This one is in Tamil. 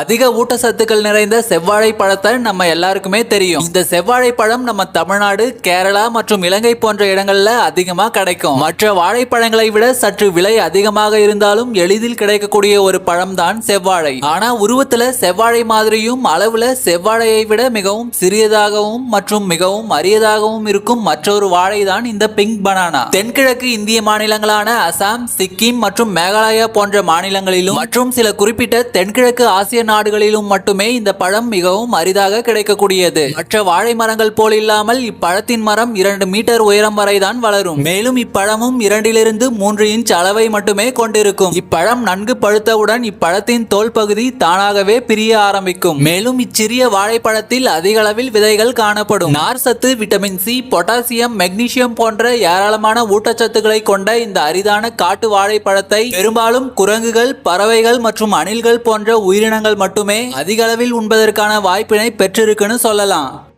அதிக ஊட்டச்சத்துக்கள் நிறைந்த செவ்வாழை பழத்தை நம்ம எல்லாருக்குமே தெரியும். இந்த செவ்வாழை பழம் நம்ம தமிழ்நாடு கேரளா மற்றும் இலங்கை போன்ற இடங்கள்ல அதிகமா கிடைக்கும். மற்ற வாழைப்பழங்களை விட சற்று விலை அதிகமாக இருந்தாலும் எளிதில் கிடைக்கக்கூடிய ஒரு பழம் தான் செவ்வாழை. ஆனா உருவத்துல செவ்வாழை மாதிரியும் அளவுல செவ்வாழையை விட மிகவும் சிறியதாகவும் மற்றும் மிகவும் அரியதாகவும் இருக்கும் மற்றொரு வாழை தான் இந்த பிங்க் பனானா. தென்கிழக்கு இந்திய மாநிலங்களான அசாம் சிக்கிம் மற்றும் மேகாலயா போன்ற மாநிலங்களிலும் மற்றும் சில குறிப்பிட்ட தென்கிழக்கு ஆசிய நாடுகளிலும் மட்டுமே இந்த பழம் மிகவும் அரிதாக கிடைக்கக்கூடியது. மற்ற வாழை மரங்கள் போல் இல்லாமல் இப்பழத்தின் மரம் இரண்டு மீட்டர் உயரம் வரைதான் வளரும். மேலும் இப்பழமும் இரண்டிலிருந்து மூன்று இன்ச் அளவை மட்டுமே கொண்டிருக்கும். இப்பழம் நன்கு பழுத்தவுடன் இப்பழத்தின் தோல் பகுதி தானாகவே பிரிய ஆரம்பிக்கும். மேலும் இச்சிறிய வாழைப்பழத்தில் அதிக அளவில் விதைகள் காணப்படும். நார் சத்து விட்டமின் சி பொட்டாசியம் மெக்னீசியம் போன்ற ஏராளமான ஊட்டச்சத்துக்களை கொண்ட இந்த அரிதான காட்டு வாழைப்பழத்தை பெரும்பாலும் குரங்குகள் பறவைகள் மற்றும் அணில்கள் போன்ற உயிரினங்கள் மட்டுமே அதிக அளவில் உண்பதற்கான வாய்ப்பினை பெற்றிருக்குன்னு சொல்லலாம்.